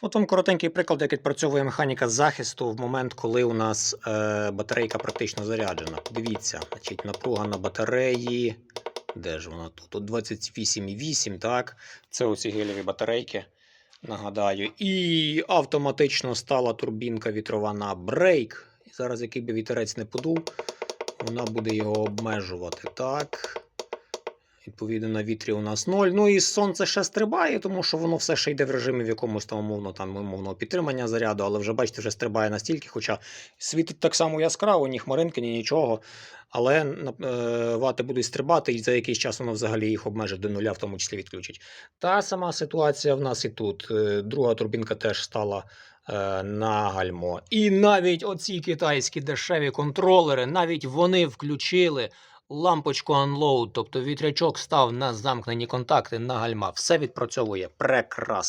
От вам коротенький приклад, як відпрацьовує механіка захисту в момент, коли у нас е, батарейка практично заряджена. Дивіться, значить, напруга на батареї. Де ж вона тут? Тут 28,8, так? Це оці гелеві батарейки. Нагадаю. І автоматично стала турбінка вітрова на брейк. І зараз, який би вітерець не подув, вона буде його обмежувати. Так. Відповідно, на вітрі у нас 0. Ну і сонце ще стрибає, тому що воно все ще йде в режимі в якомусь там умовно там умовного підтримання заряду, але вже бачите, вже стрибає настільки, хоча світить так само яскраво, ні хмаринки, ні нічого. Але е, вати будуть стрибати, і за якийсь час воно взагалі їх обмежить до нуля, в тому числі відключить. Та сама ситуація в нас і тут. Е, Друга турбінка теж стала е, на гальмо. І навіть оці китайські дешеві контролери, навіть вони включили лампочку Unload, тобто вітрячок став на замкнені контакти на гальма. Все відпрацьовує прекрасно.